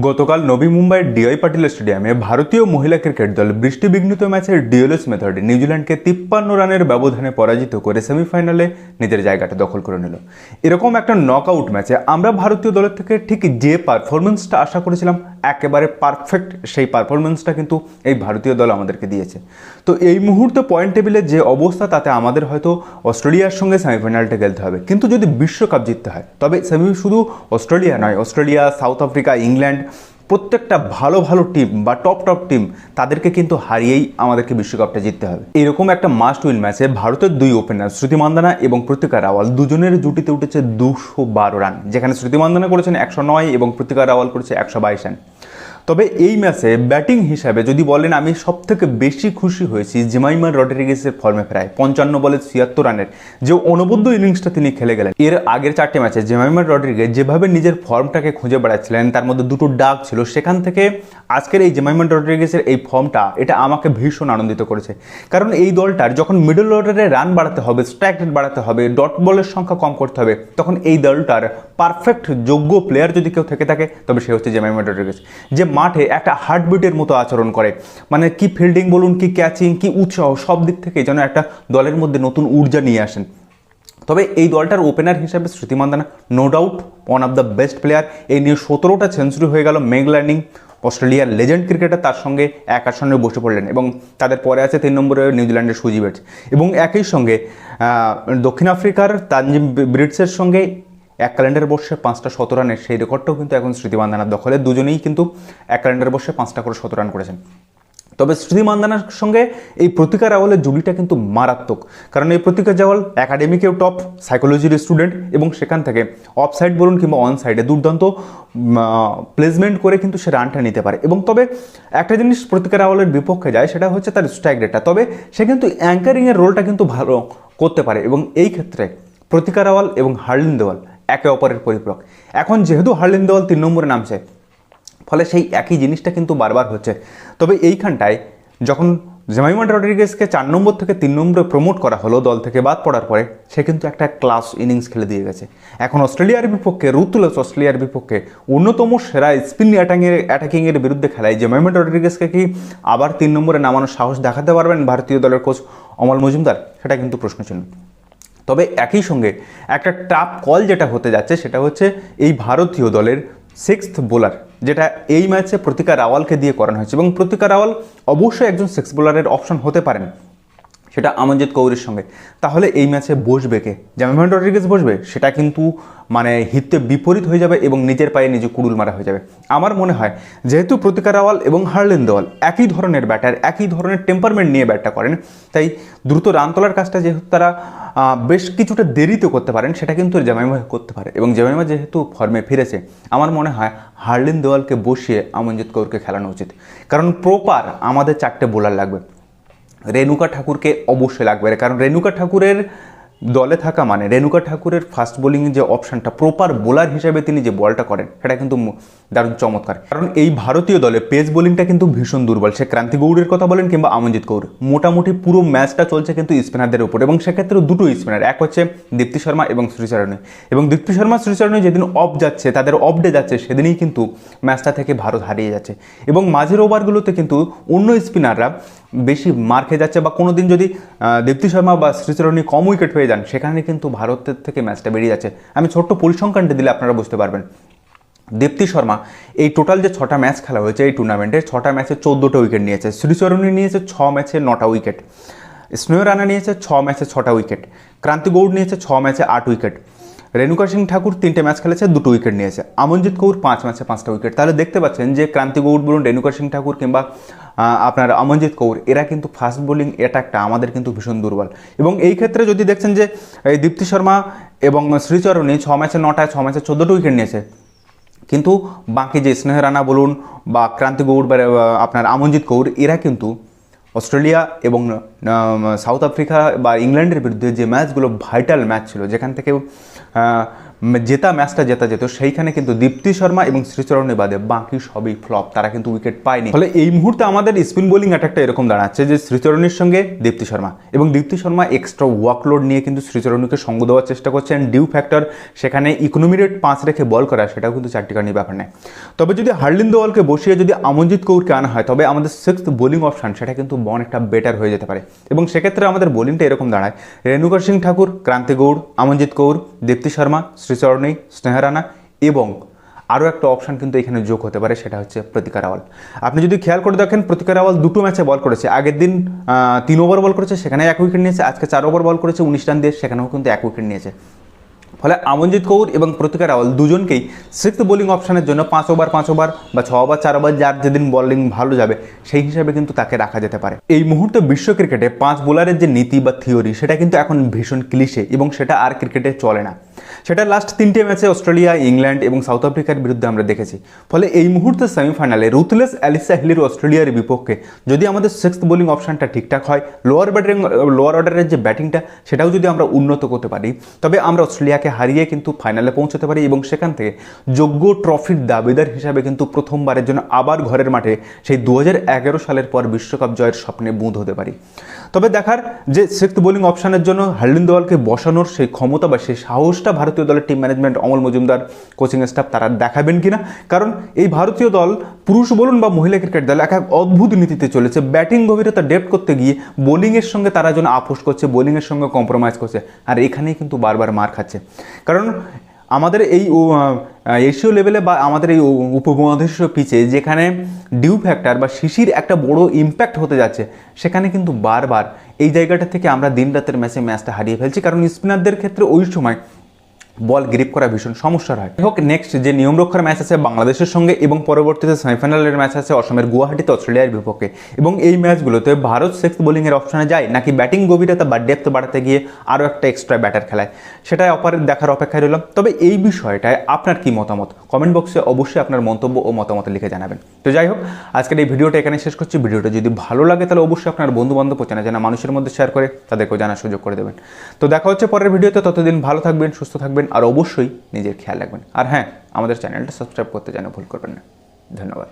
গতকাল নবী মুম্বাইয়ের ডিআই পাটিল স্টেডিয়ামে ভারতীয় মহিলা ক্রিকেট দল বৃষ্টিবিঘ্নিত ম্যাচের ডিএলএস মেথডে নিউজিল্যান্ডকে তিপ্পান্ন রানের ব্যবধানে পরাজিত করে সেমিফাইনালে নিজের জায়গাটা দখল করে নিল। এরকম একটা নক আউট ম্যাচে আমরা ভারতীয় দলের থেকে ঠিক যে পারফরমেন্সটা আশা করেছিলাম একেবারে পারফেক্ট সেই পারফরমেন্সটা কিন্তু এই ভারতীয় দল আমাদেরকে দিয়েছে। তো এই মুহূর্তে পয়েন্ট টেবিলে যে অবস্থা, তাতে আমাদের হয়তো অস্ট্রেলিয়ার সঙ্গে সেমিফাইনালটা খেলতে হবে। কিন্তু যদি বিশ্বকাপ জিততে হয়, তবে সেমি শুধু অস্ট্রেলিয়া নয়, অস্ট্রেলিয়া সাউথ আফ্রিকা ইংল্যান্ড প্রত্যেকটা ভালো ভালো টিম বা টপ টপ টিম তাদেরকে কিন্তু হারিয়েই আমাদেরকে বিশ্বকাপটা জিততে হবে। এরকম একটা মাস্ট উইন ম্যাচে ভারতের দুই ওপেনার শ্রুতি মান্দানা এবং প্রতিকা রাওয়াল দুজনের জুটিতে উঠেছে দুশো বারো রান যেখানে শ্রুতি মান্দানা করেছেন একশো নয় এবং প্রতিকা রাওয়াল করেছে একশো বাইশ রান তবে এই ম্যাচে ব্যাটিং হিসাবে যদি বলেন, আমি সব থেকে বেশি খুশি হয়েছি জিমাইমার রডরিগেসের ফর্মে প্রায় পঞ্চান্ন বলে ছিয়াত্তর রানের যে অনবদ্য ইনিংসটা তিনি খেলে গেলেন। এর আগের চারটে ম্যাচে জেমাইমার রডরিগেজ যেভাবে নিজের ফর্মটাকে খুঁজে বেড়াচ্ছিলেন, তার মধ্যে দুটো ডাক ছিল, সেখান থেকে আজকের এই জেমাইমার রডরিগেসের এই ফর্মটা এটা আমাকে ভীষণ আনন্দিত করেছে। কারণ এই দলটার যখন মিডল অর্ডারে রান বাড়াতে হবে স্ট্রাইক রেট বাড়াতে হবে ডট বলের সংখ্যা কম করতে হবে, তখন এই দলটার পারফেক্ট যোগ্য প্লেয়ার যদি কেউ থেকে থাকে, তবে সে হচ্ছে জেমাইমা রডরিগেজ। যে মাঠে একটা হার্টবিটের মতো আচরণ করে। মানে কি ফিল্ডিং বলুন, কি ক্যাচিং কি উৎসাহ, সব দিক থেকে যেন একটা দলের মধ্যে নতুন ঊর্জা নিয়ে আসেন। তবে এই দলটার ওপেনার হিসাবে Smriti Mandhana no doubt one of the best player এই নিয়ে সতেরোটা সেঞ্চুরি হয়ে গেল মেগ ল্যান্ডিং অস্ট্রেলিয়ার লেজেন্ড ক্রিকেটার তার সঙ্গে এক আসনে বসে পড়লেন এবং তাদের পরে আছে তিন নম্বরে নিউজিল্যান্ডের সুজি বেটস এবং একই সঙ্গে দক্ষিণ আফ্রিকার তানজিম ব্রিটসের সঙ্গে এক ক্যালেন্ডার বর্ষে পাঁচটা শত রানের সেই রেকর্ডটাও কিন্তু এখন স্মৃতি মান্দানার দখলে। দুজনেই কিন্তু এক ক্যালেন্ডার বর্ষে পাঁচটা করে শত রান করেছেন। তবে স্মৃতি মান্দানার সঙ্গে এই প্রতিকার রাওয়ালের জুড়িটা কিন্তু মারাত্মক। কারণ এই প্রতিকার রাওয়াল একাডেমিকেও টপ সাইকোলজির স্টুডেন্ট এবং সেখান থেকে অফ সাইড বলুন কিংবা অন সাইডে দুর্দান্ত প্লেসমেন্ট করে কিন্তু সে রানটা নিতে পারে। এবং তবে একটা জিনিস প্রতিকার রাওয়ালের বিপক্ষে যায়, সেটা হচ্ছে তার স্ট্রাইক রেটটা তবে সে কিন্তু অ্যাঙ্কারিংয়ের রোলটা কিন্তু ভালো করতে পারে। এবং এই ক্ষেত্রে প্রতিকার রাওয়াল এবং হার্লিন দেওয়াল একে অপরের পরিপূরক। এখন যেহেতু হার্লিন দেওয়াল তিন নম্বরে নামছে, ফলে সেই একই জিনিসটা কিন্তু বারবার হচ্ছে। তবে এইখানটায় যখন জেমাইমা রড্রিগেসকে চার নম্বর থেকে তিন নম্বরে প্রমোট করা হলো দল থেকে বাদ পড়ার পরে, সে কিন্তু একটা ক্লাস ইনিংস খেলে দিয়ে গেছে। এখন অস্ট্রেলিয়ার বিপক্ষে, রুতুলস অস্ট্রেলিয়ার বিপক্ষে অন্যতম সেরা স্পিন অ্যাটাকিংয়ের অ্যাটাকিংয়ের বিরুদ্ধে খেলায় জেমাইমা রড্রিগেসকে কি আবার তিন নম্বরে নামানোর সাহস দেখাতে পারবেন ভারতীয় দলের কোচ অমল মজুমদার? সেটা কিন্তু প্রশ্নচিহ্ন। তবে একই সঙ্গে একটা টাপ কল যেটা হতে যাচ্ছে সেটা হচ্ছে এই ভারতীয় দলের সিক্সথ বোলার যেটা এই ম্যাচে প্রতিকা রাওয়ালকে দিয়ে করানো হয়েছে। এবং প্রতিকা রাওয়াল অবশ্যই একজন সিক্স বোলারের অপশন হতে পারেন। সেটা আমনজিৎ কৌরের সঙ্গে। তাহলে এই ম্যাচে বসবে কে? জামিমান রড্রিগেজ বসবে, সেটা কিন্তু মানে হিতে বিপরীত হয়ে যাবে এবং নিজের পায়ে নিজে কুড়ুল মারা হয়ে যাবে। আমার মনে হয়, যেহেতু প্রতিকা রাওয়াল এবং হার্লেন দেওয়াল একই ধরনের ব্যাটার, একই ধরনের টেম্পারমেন্ট নিয়ে ব্যাটটা করেন, তাই দ্রুত রান তোলার কাজটা যেহেতু তারা বেশ কিছুটা দেরিতে করতে পারেন, সেটা কিন্তু জামাইমা করতে পারে এবং জামাইমা যেহেতু ফর্মে ফিরেছে, আমার মনে হয় হার্লিন দেওয়ালকে বসিয়ে আমনজিৎ কৌরকে খেলানো উচিত। কারণ প্রপার আমাদের চারটে বোলার লাগবে। রেণুকা ঠাকুরকে অবশ্যই লাগবে কারণ রেণুকা ঠাকুরের দলে থাকা মানে রেণুকা ঠাকুরের ফাস্ট বোলিং যে অপশনটা প্রপার বোলার হিসেবে তিনি যে বলটা করেন, সেটা কিন্তু দারুণ চমৎকার। কারণ এই ভারতীয় দলে পেস বোলিংটা কিন্তু ভীষণ দুর্বল। সে ক্রান্তি গৌড়ের কথা বলেন কিংবা আমনজিৎ কৌর। মোটামুটি পুরো ম্যাচটা চলছে কিন্তু স্পিনারদের উপর এবং সেক্ষেত্রে দুটো স্পিনার এক হচ্ছে দীপ্তি শর্মা এবং শ্রীচরণী এবং দীপ্তি শর্মা শ্রীচরণী যেদিন অফ যাচ্ছে, তাদের অফ ডে যাচ্ছে, সেদিনই কিন্তু ম্যাচটা থেকে ভারত হারিয়ে যাচ্ছে। এবং মাঝের ওভারগুলোতে কিন্তু অন্য স্পিনাররা বেশি মার খেয়ে যাচ্ছে বা কোনো দিন যদি দীপ্তি শর্মা বা শ্রীচরণী কম উইকেট হয়ে যান, সেখানে কিন্তু ভারতের থেকে ম্যাচটা বেরিয়ে যাচ্ছে। আমি ছোট্ট পরিসংখ্যানটা দিলে আপনারা বুঝতে পারবেন। দীপ্তি শর্মা এই টোটাল যে ছটা ম্যাচ খেলা হয়েছে এই টুর্নামেন্টে ছটা ম্যাচে চোদ্দোটা উইকেট নিয়েছে। শ্রীচরণী নিয়েছে ছ ম্যাচে নটা উইকেট স্নেহ রানা নিয়েছে ছ ম্যাচে ছটা উইকেট ক্রান্তি গৌড় নিয়েছে ছ ম্যাচে আট উইকেট রেণুকা সিং ঠাকুর তিনটে ম্যাচ খেলেছে, দুটো উইকেট নিয়েছে। আমনজিৎ কৌর পাঁচ ম্যাচে পাঁচটা উইকেট তাহলে দেখতে পাচ্ছেন যে ক্রান্তি গৌড় বলুন, রেণুকা সিং ঠাকুর কিংবা আপনার আমনজিৎ কৌর, এরা কিন্তু ফাস্ট বোলিং অ্যাটাকটা আমাদের কিন্তু ভীষণ দুর্বল। এবং এই ক্ষেত্রে যদি দেখছেন যে, এই দীপ্তি শর্মা এবং শ্রীচরণী ছ ম্যাচে নটায়, ছ ম্যাচে চোদ্দোটা উইকেট নিয়েছে। কিন্তু বাকি যে স্নেহ রানা বলুন বা ক্রান্তি গৌড় বা আপনার আমনজিৎ কৌর, এরা কিন্তু অস্ট্রেলিয়া এবং সাউথ আফ্রিকা বা ইংল্যান্ডের বিরুদ্ধে যে ম্যাচগুলো ভাইটাল ম্যাচ ছিল, যেখান থেকে জেতা ম্যাচটা জেতা যেত, সেইখানে কিন্তু দীপ্তি শর্মা এবং শ্রীচরণী বাদে বাকি সবই ফ্লপ, তারা কিন্তু উইকেট পায়নি। ফলে এই মুহূর্তে আমাদের স্পিন বোলিং অ্যাটাকটা এরকম দাঁড়াচ্ছে যে শ্রীচরণের সঙ্গে দীপ্তি শর্মা এবং দীপ্তি শর্মা এক্সট্রা ওয়ার্কলোড নিয়ে কিন্তু শ্রীচরণীকে সঙ্গ দেওয়ার চেষ্টা করছেন। ডিউ ফ্যাক্টর সেখানে ইকোনমি রেট পাঁচ রেখে বল করা সেটাও কিন্তু চারটিকার নিয়ে ব্যাপার নেই তবে যদি হার্লিন দোয়ালকে বসিয়ে যদি আমনজিৎ কৌরকে আনা হয়, তবে আমাদের সিক্সথ বোলিং অপশন সেটা কিন্তু অনেকটা বেটার হয়ে যেতে পারে। এবং সেক্ষেত্রে আমাদের বোলিংটা এরকম দাঁড়ায়। রেণুকর সিং ঠাকুর, ক্রান্তি গৌড়, আমনজিৎ কৌর, দীপ্তি শর্মা শ্রীচরণী স্নেহারানা এবং আরও একটা অপশন কিন্তু এখানে যোগ হতে পারে, সেটা হচ্ছে প্রতিকার রাওয়াল আপনি যদি খেয়াল করে দেখেন, প্রতিকার রাওয়াল দুটো ম্যাচে বল করেছে। আগের দিন তিন ওভার বল করেছে সেখানে এক উইকেট নিয়েছে। আজকে চার ওভার বল করেছে, উনিশ রান দিয়ে সেখানেও কিন্তু এক উইকেট নিয়েছে। ফলে আমনজিৎ কৌর এবং প্রতিকার রাওয়াল দুজনকেই সিক্স বোলিং অপশানের জন্য পাঁচ ওভার পাঁচ ওভার বা ছ ওভার চার ওভার যার যেদিন বোলিং ভালো যাবে, সেই হিসাবে কিন্তু তাকে রাখা যেতে পারে। এই মুহূর্তে বিশ্ব ক্রিকেটে পাঁচ বোলারের যে নীতি বা থিওরি সেটা কিন্তু এখন ভীষণ ক্লিশে এবং সেটা আর ক্রিকেটে চলে না। সেটা লাস্ট তিনটে ম্যাচে অস্ট্রেলিয়া, ইংল্যান্ড এবং সাউথ আফ্রিকার বিরুদ্ধে আমরা দেখেছি। ফলে এই মুহূর্তে সেমিফাইনালে রুথলেস অ্যালিসা হিলির অস্ট্রেলিয়ার বিপক্ষে। যদি আমাদের সিক্স বোলিং অপশানটা ঠিকঠাক হয় লোয়ার ব্যাটিং লোয়ার অর্ডারের যে ব্যাটিংটা সেটাও যদি আমরা উন্নত করতে পারি, তবে আমরা অস্ট্রেলিয়াকে হারিয়ে কিন্তু ফাইনালে পৌঁছতে পারি এবং সেখান থেকে যোগ্য ট্রফির দাবিদার হিসাবে কিন্তু প্রথমবারের জন্য আবার ঘরের মাঠে সেই দু হাজার এগারো সালের পর বিশ্বকাপ জয়ের স্বপ্নে বুঁদ হতে পারি। তবে দেখার যে সিক্স বোলিং অপশানের জন্য হার্লিন দোয়ালকে বসানোর সেই ক্ষমতা বা সেই সাহসটা ভারতীয় দলের team management Amol Muzumdar coaching staff তারা দেখাবেন কিনা? কারণ এই ভারতীয় দল পুরুষ বলুন বা মহিলা ক্রিকেট দল এক এক অদ্ভুত নীতিতে চলেছে। ব্যাটিং গভীরতা ডেপ্ট করতে গিয়ে বোলিংয়ের সঙ্গে তারা যেন আপোষ করছে বোলিংয়ের সঙ্গে কম্প্রোমাইজ করছে। আর এখানেই কিন্তু বারবার মার খাচ্ছে। কারণ আমাদের এই এশীয় লেভেলে বা আমাদের এই উপমহাদেশীয় পিচে যেখানে ডিউ ফ্যাক্টর বা শিশির একটা বড় ইম্প্যাক্ট হতে যাচ্ছে, সেখানে কিন্তু বারবার এই জায়গাটা থেকে আমরা দিন রাতের ম্যাচে ম্যাচটা হারিয়ে ফেলছি। কারণ স্পিনারদের ক্ষেত্রে ওই সময় বল গ্রিপ করা ভীষণ সমস্যার হয়। হোক নেক্সট যে নিয়ম রক্ষার ম্যাচ আছে বাংলাদেশের সঙ্গে এবং পরবর্তীতে সেমিফাইনালের ম্যাচ আছে অসমের গুয়াহাটিতে অস্ট্রেলিয়ার বিপক্ষে। এবং এই ম্যাচগুলোতে ভারত সিক্স বোলিংয়ের অপশনে যায়, নাকি ব্যাটিং গভীরতা বা ডেপথ বাড়াতে গিয়ে আরও একটা এক্সট্রা ব্যাটার খেলায়। সেটাই অপারের দেখার অপেক্ষায় রইলাম। তবে এই বিষয়টায় আপনার কি মতামত? কমেন্ট বক্সে অবশ্যই আপনার মন্তব্য ও মতামত লিখে জানাবেন। তো যাই হোক, আজকের এই ভিডিওটা এখানে শেষ করছি। ভিডিওটা যদি ভালো লাগে, তাহলে অবশ্যই আপনার বন্ধু বান্ধব চেনা জানা মানুষের মধ্যে শেয়ার করে তাদেরকেও জানার সুযোগ করে দেবেন। তো দেখা হচ্ছে পরের ভিডিওতে। ততদিন ভালো থাকবেন, সুস্থ থাকবেন। আর অবশ্যই নিজের খেয়াল রাখবেন। আর হ্যাঁ আমাদের চ্যানেলটা সাবস্ক্রাইব করতে যেন ভুল করবেন না। ধন্যবাদ।